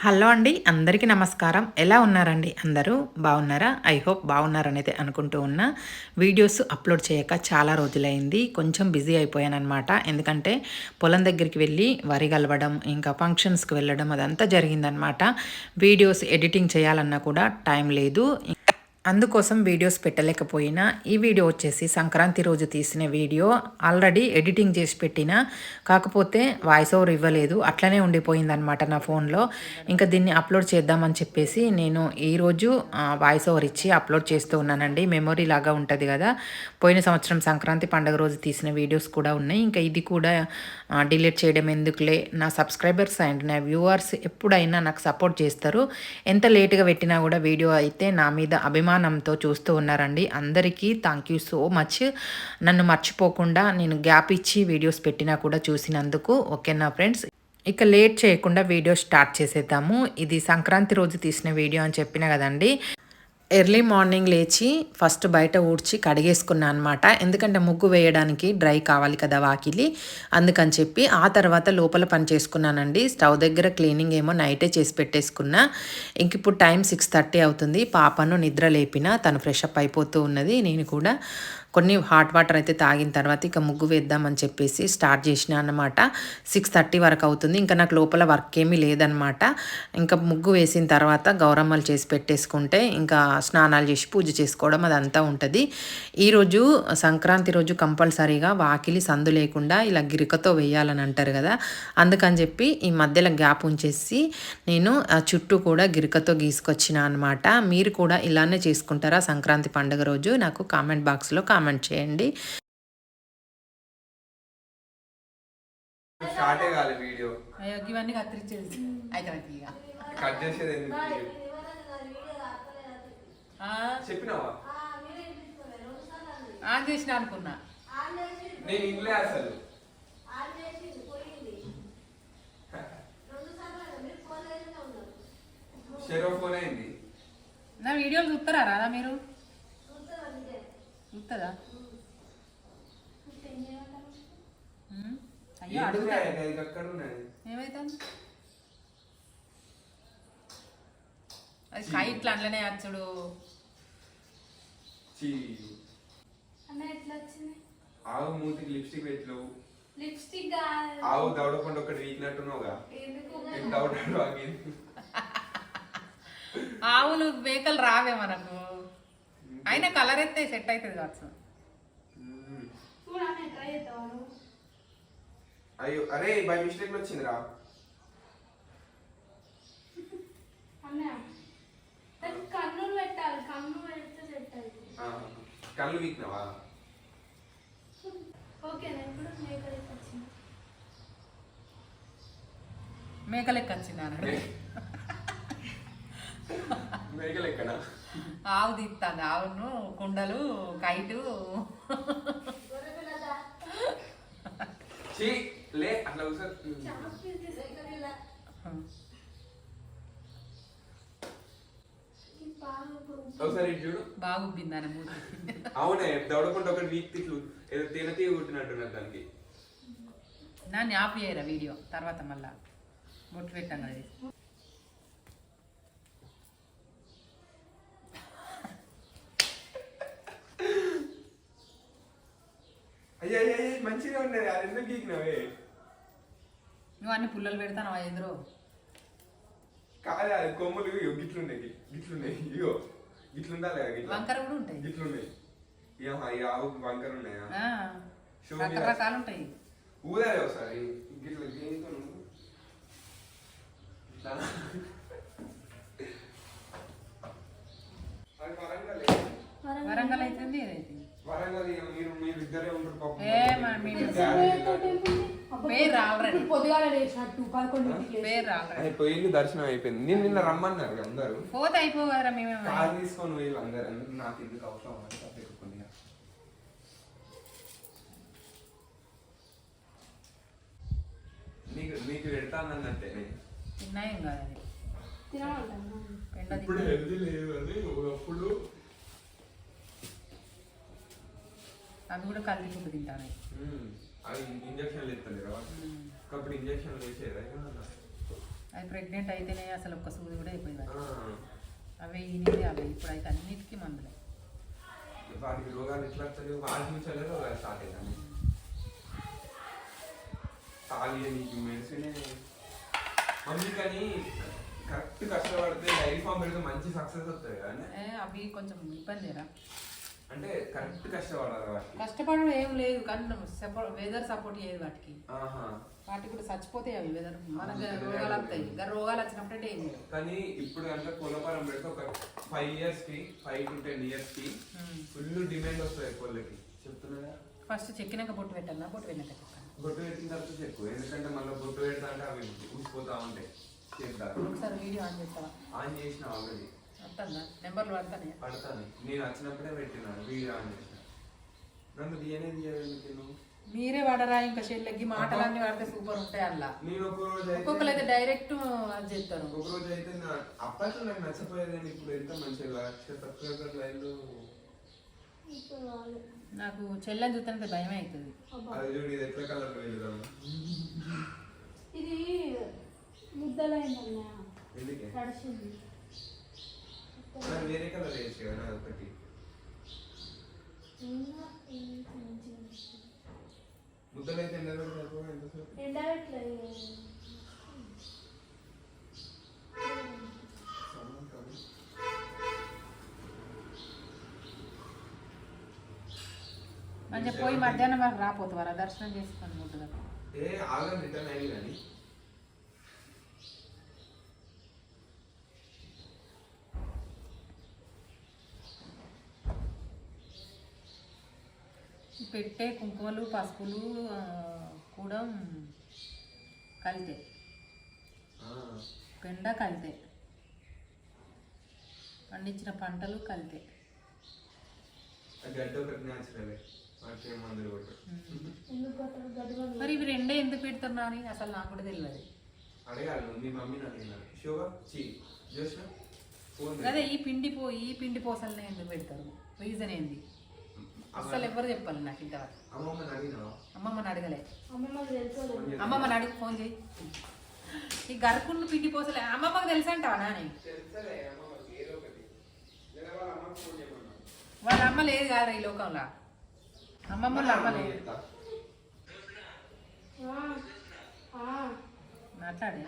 Hello అండి అందరికీ నమస్కారం. ఎలా ఉన్నారండి? అందరూ బాగున్నారా? ఐ హోప్ బాగున్నారనేది అనుకుంటూ ఉన్నా. వీడియోస్ అప్లోడ్ చేయక చాలా రోజులైంది. కొంచెం బిజీ అయిపోయానమాట ఎందుకంటే పొలం దగ్గరికి వెళ్ళి వరి కలవడం ఇంకా ఫంక్షన్స్కి వెళ్ళడం అదంతా జరిగిందనమాట వీడియోస్ ఎడిటింగ్ చేయాలన్నా కూడా టైం లేదు. అందుకోసం వీడియోస్ పెట్టలేకపోయినా ఈ వీడియో వచ్చేసి సంక్రాంతి రోజు తీసిన వీడియో ఆల్రెడీ ఎడిటింగ్ చేసి పెట్టిన కాకపోతే వాయిస్ ఓవర్ ఇవ్వలేదు అట్లనే ఉండిపోయిందనమాట నా ఫోన్లో. ఇంకా దీన్ని అప్లోడ్ చేద్దామని చెప్పేసి నేను ఈరోజు వాయిస్ ఓవర్ ఇచ్చి అప్లోడ్ చేస్తూ ఉన్నానండి. మెమొరీ లాగా ఉంటుంది కదా. పోయిన సంవత్సరం సంక్రాంతి పండుగ రోజు తీసిన వీడియోస్ కూడా ఉన్నాయి. ఇంకా ఇది కూడా డిలీట్ చేయడం ఎందుకులే? నా సబ్స్క్రైబర్స్ అండ్ నా వ్యూవర్స్ ఎప్పుడైనా నాకు సపోర్ట్ చేస్తారు. ఎంత లేట్గా పెట్టినా కూడా వీడియో అయితే నా మీద అభిమానం అభిమానంతో చూస్తూ ఉన్నారండి. అందరికీ థ్యాంక్ యూ సో మచ్ నన్ను మర్చిపోకుండా నేను గ్యాప్ ఇచ్చి వీడియోస్ పెట్టినా కూడా చూసినందుకు ఓకేనా ఫ్రెండ్స్ ఇక లేట్ చేయకుండా వీడియో స్టార్ట్ చేసేద్దాము. ఇది సంక్రాంతి రోజు తీసిన వీడియో అని చెప్పిన కదండి. ఎర్లీ మార్నింగ్ లేచి ఫస్ట్ బయట ఊడ్చి కడిగేసుకున్నాను అనమాట ఎందుకంటే ముగ్గు వేయడానికి డ్రై కావాలి కదా వాకిలి. అందుకని చెప్పి ఆ తర్వాత లోపల పని చేసుకున్నానండి. స్టవ్ దగ్గర క్లీనింగ్ ఏమో నైటే చేసి పెట్టేసుకున్నా. ఇంక ఇప్పుడు టైం సిక్స్ థర్టీ అవుతుంది. పాపను నిద్ర లేపిన తను ఫ్రెష్ అప్ అయిపోతూ ఉన్నది. నేను కూడా కొన్ని హాట్ వాటర్ అయితే తాగిన తర్వాత ఇక ముగ్గు వేద్దామని చెప్పేసి స్టార్ట్ చేసిన అనమాట సిక్స్ థర్టీ వరకు అవుతుంది. ఇంకా నాకు లోపల వర్క్ ఏమీ లేదనమాట ఇంకా ముగ్గు వేసిన తర్వాత గౌరమ్మలు చేసి పెట్టేసుకుంటే ఇంకా స్నానాలు చేసి పూజ చేసుకోవడం అదంతా ఉంటుంది. ఈరోజు సంక్రాంతి రోజు కంపల్సరీగా వాకిలి సందు లేకుండా ఇలా గిరికతో వేయాలని అంటారు కదా. అందుకని చెప్పి ఈ మధ్యలో గ్యాప్ ఉంచేసి నేను చుట్టూ కూడా గిరికతో గీసుకొచ్చిన అనమాట మీరు కూడా ఇలానే చేసుకుంటారా సంక్రాంతి పండుగ రోజు? నాకు కామెంట్ బాక్స్లో కామెంట్ చేయండి. స్టార్టే కాలే వీడియో. అయ్యో ఇవన్నీ కత్తిరించేది అయితే ఇక కట్ చేసేది ఎందుకు చెప్పినావా? ఆన్ చేసిన అనుకున్నా. నేను ఇంట్లో అసలు. షెరో ఫోన్ అయింది. నా వీడియోలు చూస్తారా రాదా మీరు? ఉమ్, అయ్యో అడుగుతా. ఏమైతుంది? అది కై ఇట్లా అందులోనే అచ్చుడు ఆవు మూతికి లిప్స్టిక్ పెట్టు లిప్స్టిక్ ఆవు దవడకుండా ఒకటి వీకినట్టున్నావుగా ఆవులు మేకలు రావే మనకు. అయినా కలర్ ఎత్తే సెట్ అవుతుంది కావచ్చు? అయ్యో అరే బై మిస్టేక్ వచ్చిందిరా కన్నులు పెట్టాలి కన్ను పెడితే సెట్ అవుతుంది. కళ్ళు వీకినావా? ఓకే నేను కూడా మేకప్ వచ్చింది మేక లెక్క వచ్చింది ఆవు తీస్తుంది. ఆవును కుండలు కైటు. చీ లే అట్లా కూర్చో. ఒకసారి ఇటు చూడు. బాగా ఉబ్బిందని మూతి. అవునే దవడకుండా ఒకటి వీక్ తిట్లు ఏదో తిన తీగ కుట్టినట్టున్నారు దానికి. నా జ్ఞాప చేయరా వీడియో? తర్వాత మళ్ళా. బొట్టు పెట్టాను అది అయ్యా అయ్యా అయ్యా, మంచిగా ఉన్నది అది ఎందుకు గీకినవే నువ్వు అన్ని పుల్లలు పెడతాను ఎదురు? కాదు అది కొమ్ములు ఇగో గిట్లున్నాయి గిట్లున్నాయి ఇగో గిట్లుండాలి గిట్ల. వంకర కూడా ఉంటాయి. గిట్లున్నాయి ఇక ఆవు వంకర ఉన్నాయా? రకరకాలు ఉంటాయి. ఊదాలి ఒకసారి గిట్ల వరంగల్. వరంగల్ పోయింది దర్శనం అయిపోయింది. నేను నిన్న రమ్మన్నారు అందరూ. పోతే అయిపోగారా మేమే కార్ తీసుకొని పోయి అందరు నాకు ఎందుకు అవసరం నీకు నీకు పెడతానన్నట్టే తిన్నాయం కాదు ఇప్పుడు. హెల్దీ లేదు అని ఒకప్పుడు అవి కూడా కలిపి ఫుడ్ తింటాను అవి ఇంజక్షన్లు ఇస్తలేరు కాబట్టి ఇంజక్షన్లు వేసేదా అది ప్రెగ్నెంట్ అయితేనే అసలు ఒక్క సూది కూడా అయిపోయింది ఆ, అవే ఈనిది అవే ఇప్పుడు అయితే అన్నిటికీ మందులే వాటికి రోగాలు ఎట్లా వస్తాయి వాటి నుంచి వెళ్ళే రోగాలు స్టార్ట్ అవుతాయి తాగి నీకు మెడిసిన్ మమ్మీ కానీ కరెక్ట్ కష్టపడితే డైరీ ఫామ్ పెడితే మంచి సక్సెస్ వస్తుంది కానీ ఏ, అవి కొంచెం ఇబ్బందిరా అంటే కరెక్ట్ కష్టపడాలి వాటికి. కష్టపడడం ఏం లేదు కానీ వెదర్ సపోర్ట్ చేయదు వాటికి. వాటికి కూడా చచ్చిపోతాయి అవి వెదర్ మనకు రోగాలు వస్తాయి. రోగాలు వచ్చినప్పుడే డేంజర్ కానీ ఇప్పుడు కనుక కోళ్ళపారం పెడితే ఒక ఫైవ్ ఇయర్స్కి ఫైవ్ టు టెన్ ఇయర్స్కి ఫుల్ డిమాండ్ వస్తుంది కోళ్ళకి. చెప్తున్నా ఫస్ట్ చెక్కినాక బొట్టు పెట్టాలా? బొట్టు చెప్తాను. బొట్టు పెట్టిన తర్వాత చెక్కు ఎందుకంటే మళ్ళీ బొట్టు పెడతా అంటే అవి ఊసిపోతా ఉంటాయి. చేద్దాం ఒకసారి వీడియో ఆన్ చేస్తావా? ఆన్ చేసిన ఆల్రెడీ వస్తుందా నెంబర్లు పడతానే పడతాను నేను వచ్చినప్పుడే పెట్టినాను నన్ను తీయనే నువ్వు? మీరే వాడరా ఇంకా చెల్లెకి మాటలన్నీ వాడితే సూపర్ ఉంటాయి అలా నేను ఒక రోజు అయితే ఒక్కొక్కరు అయితే డైరెక్ట్ అది చేస్తారు ఒక రోజు అయితే నా అప్పట్లో నాకు నచ్చపోయేది కానీ ఇప్పుడు ఎంత మంచిగా లక్ష సబ్స్క్రైబర్ లైన్లు నాకు చెల్లెని చూస్తే భయం అవుతుంది. అది చూడు ఇది ఎట్లా కలర్ వెళ్ళుదాం ఇది ముద్దలైందన్నయ్య. ఎందుకే? మరి వేరే కలర్ వేయచ్చు కదా నాది ఒకటి ఇంకా ఇంకా మంచిగా ఉంది. ముద్దలు అయితే ఎండ పెడతారు ఎంతసేపు ఎండబెట్టలేదు మంచిగా పోయి మధ్యాహ్నం వరకు రాపోతావారా దర్శనం చేసుకొని ముద్దుగా ఏ ఆగం రిటర్న్ అయ్యి కానీ. పెట్టే కుంకుమలు పసుపులు కూడా కలితే. పెండ కలితే. పండించిన పంటలు కలితే. మరి ఇవి రెండే ఎందుకు పెడుతున్నా అని అసలు నాకు కూడా తెలియదు అడగాలి నువ్వు, మీ మమ్మీని అడిగినాను శోభ చీ జోష్న? ఫోన్ అదే ఈ పిండి పో ఈ పిండి పోసలనే ఎందుకు పెడతారు? రీజన్ ఏంది? అసలు ఎవరు చెప్పాలి నాకు ఇంతవరకు అమ్మమ్మని అడగలే. అమ్మమ్మని అడుగు ఫోన్ చేయి. ఈ గరుకున్న పిండి పోసలే. అమ్మమ్మకి తెలుసా అంటావా నాని? వాళ్ళ అమ్మ లేదు కాదు ఈ లోకంలో. అమ్మమ్మ వాళ్ళ అమ్మ లేదు. మాట్లాడే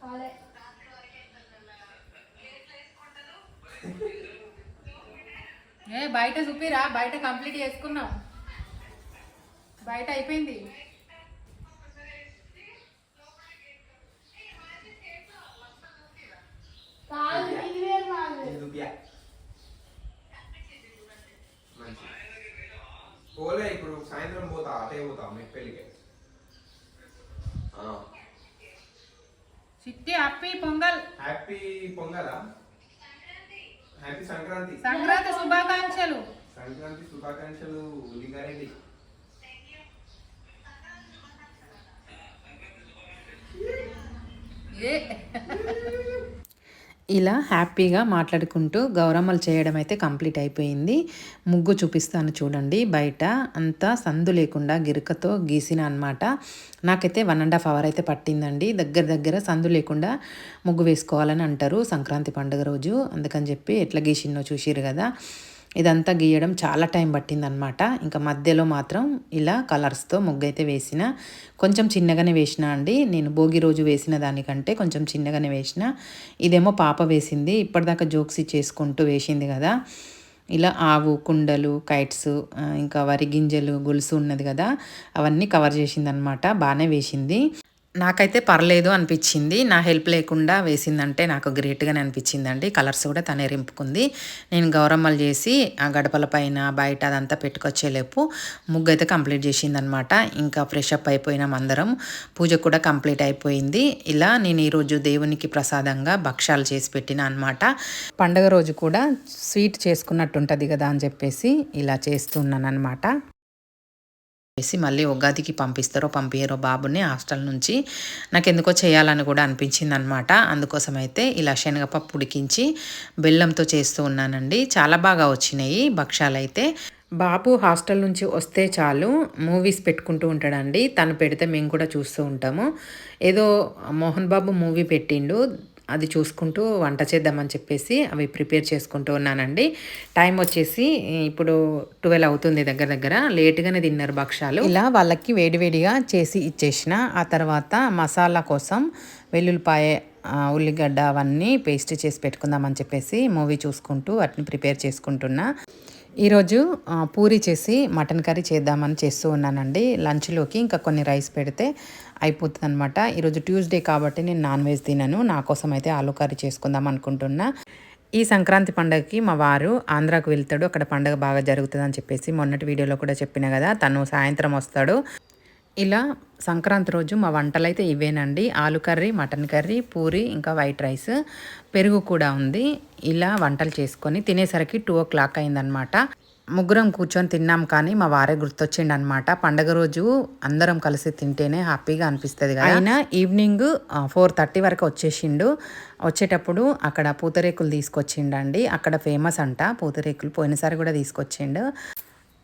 కాలే ఏ బయట చూపిరా బయట కంప్లీట్ చేసుకున్నాం. బయట అయిపోయింది. పోలే ఇప్పుడు సాయంత్రం పోతా అటే పోతా మీకు పెళ్ళికి. చిట్టి అప్పి పొంగల్. హ్యాపీ పొంగలా? హ్యాపీ సంక్రాంతి. సంక్రాంతి శుభాకాంక్షలు. సంక్రాంతి శుభాకాంక్షలు లింగారెడ్డి ఏ. ఇలా హ్యాపీగా మాట్లాడుకుంటూ గౌరమ్మలు చేయడం అయితే కంప్లీట్ అయిపోయింది. ముగ్గు చూపిస్తాను చూడండి బయట. అంతా సందు లేకుండా గిరకతో గీసిన అనమాట నాకైతే వన్ అండ్ హాఫ్ అవర్ అయితే పట్టిందండి. దగ్గర దగ్గర సందు లేకుండా ముగ్గు వేసుకోవాలని అంటారు సంక్రాంతి పండుగ రోజు. అందుకని చెప్పి ఎట్లా గీసినో చూసిరు కదా. ఇదంతా గీయడం చాలా టైం పట్టిందనమాట ఇంకా మధ్యలో మాత్రం ఇలా కలర్స్తో ముగ్గైతే వేసిన కొంచెం చిన్నగానే వేసిన అండి. నేను భోగి రోజు వేసిన దానికంటే కొంచెం చిన్నగానే వేసిన. ఇదేమో పాప వేసింది. ఇప్పటిదాకా జోక్స్ చేసుకుంటూ వేసింది కదా. ఇలా ఆవు కుండలు కైట్స్ ఇంకా వరి గింజలు గొలుసు ఉన్నది కదా. అవన్నీ కవర్ చేసిందనమాట బాగానే వేసింది. నాకైతే పర్లేదు అనిపించింది. నా హెల్ప్ లేకుండా వేసిందంటే నాకు గ్రేట్గానే అనిపించిందండి. కలర్స్ కూడా తనే రింపుకుంది. నేను గౌరమ్మలు చేసి ఆ గడపల పైన బయట అదంతా పెట్టుకొచ్చేలేపు ముగ్గు అయితే కంప్లీట్ చేసిందనమాట. ఇంకా ఫ్రెష్ అప్ అయిపోయినాం అందరం. పూజ కూడా కంప్లీట్ అయిపోయింది. ఇలా నేను ఈరోజు దేవునికి ప్రసాదంగా భక్షాలు చేసి పెట్టిన అనమాట పండగ రోజు కూడా స్వీట్ చేసుకున్నట్టు ఉంటుంది కదా అని చెప్పేసి ఇలా చేస్తున్నాను అనమాట చేసి మళ్ళీ ఉగాదికి పంపిస్తారో పంపించారో బాబుని హాస్టల్ నుంచి. నాకు ఎందుకో చేయాలని కూడా అనిపించింది అనమాట అందుకోసం అయితే ఇలా శనగపప్పు ఉడికించి బెల్లంతో చేస్తూ ఉన్నానండి. చాలా బాగా వచ్చినాయి భక్ష్యాలైతే. బాబు హాస్టల్ నుంచి వస్తే చాలు మూవీస్ పెట్టుకుంటూ ఉంటాడండి. తను పెడితే మేము కూడా చూస్తూ ఉంటాము. ఏదో మోహన్ బాబు మూవీ పెట్టిండు. అది చూసుకుంటూ వంట చేద్దామని చెప్పేసి అవి ప్రిపేర్ చేసుకుంటూ ఉన్నానండి. టైం వచ్చేసి ఇప్పుడు ట్వెల్వ్ అవుతుంది దగ్గర దగ్గర. లేట్గానే తిన్నారు భక్షాలు ఇలా వాళ్ళకి వేడివేడిగా చేసి ఇచ్చేసిన ఆ తర్వాత మసాలా కోసం వెల్లుల్లిపాయ ఉల్లిగడ్డ అవన్నీ పేస్ట్ చేసి పెట్టుకుందామని చెప్పేసి మూవీ చూసుకుంటూ వాటిని ప్రిపేర్ చేసుకుంటున్నా. ఈరోజు పూరి చేసి మటన్ కర్రీ చేద్దామని చేస్తూ ఉన్నానండి. లంచ్లోకి ఇంకా కొన్ని రైస్ పెడితే అయిపోతుంది అనమాట ఈరోజు ట్యూస్డే కాబట్టి నేను నాన్ వెజ్ తినను. నా కోసం అయితే ఆలు కర్రీ చేసుకుందాం అనుకుంటున్నా. ఈ సంక్రాంతి పండగకి మా వారు ఆంధ్రాకు వెళ్తాడు. అక్కడ పండగ బాగా జరుగుతుంది అని చెప్పేసి మొన్నటి వీడియోలో కూడా చెప్పిన కదా తను సాయంత్రం వస్తాడు. ఇలా సంక్రాంతి రోజు మా వంటలు అయితే ఇవేనండి. ఆలు కర్రీ మటన్ కర్రీ పూరి ఇంకా వైట్ రైస్. పెరుగు కూడా ఉంది. ఇలా వంటలు చేసుకొని తినేసరికి టూ ఓ క్లాక్ అయిందనమాట ముగ్గురం కూర్చొని తిన్నాం కానీ మా వారే గుర్తొచ్చిండు అనమాట పండగ రోజు అందరం కలిసి తింటేనే హ్యాపీగా అనిపిస్తుంది కదా. ఆయన ఈవినింగ్ ఫోర్ థర్టీ వరకు వచ్చేసిండు. వచ్చేటప్పుడు అక్కడ పూతరేకులు తీసుకొచ్చిండండి. అక్కడ ఫేమస్ అంట. పూతరేకులు పోయినసారి కూడా తీసుకొచ్చిండు.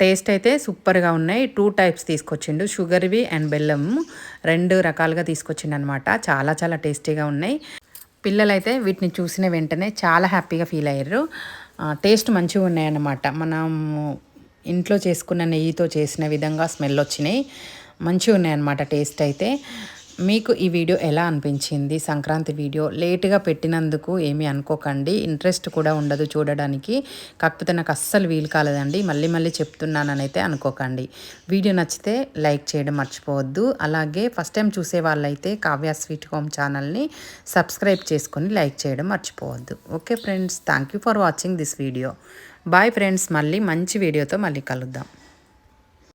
టేస్ట్ అయితే సూపర్గా ఉన్నాయి. టూ టైప్స్ తీసుకొచ్చిండు. షుగర్వి అండ్ బెల్లం రెండు రకాలుగా తీసుకొచ్చిండు అనమాట చాలా చాలా టేస్టీగా ఉన్నాయి. పిల్లలైతే వీటిని చూసిన వెంటనే చాలా హ్యాపీగా ఫీల్ అయ్యారు. టేస్ట్ మంచిగా ఉన్నాయన్నమాట. మనం ఇంట్లో చేసుకున్న నెయ్యితో చేసిన విధంగా స్మెల్ వచ్చినాయి. మంచిగా ఉన్నాయన్నమాట టేస్ట్ అయితే. మీకు ఈ వీడియో ఎలా అనిపించింది? సంక్రాంతి వీడియో లేట్గా పెట్టినందుకు ఏమీ అనుకోకండి. ఇంట్రెస్ట్ కూడా ఉండదు చూడడానికి. కాకపోతే నాకు అస్సలు వీలు కాలేదండి. మళ్ళీ మళ్ళీ చెప్తున్నానని అయితే అనుకోకండి. వీడియో నచ్చితే లైక్ చేయడం మర్చిపోవద్దు. అలాగే ఫస్ట్ టైం చూసే వాళ్ళైతే కావ్య స్వీట్ హోమ్ ఛానల్ని సబ్స్క్రైబ్ చేసుకొని లైక్ చేయడం మర్చిపోవద్దు. Okay friends thank you for watching this video. Bye friends మళ్ళీ మంచి వీడియోతో మళ్ళీ కలుద్దాం.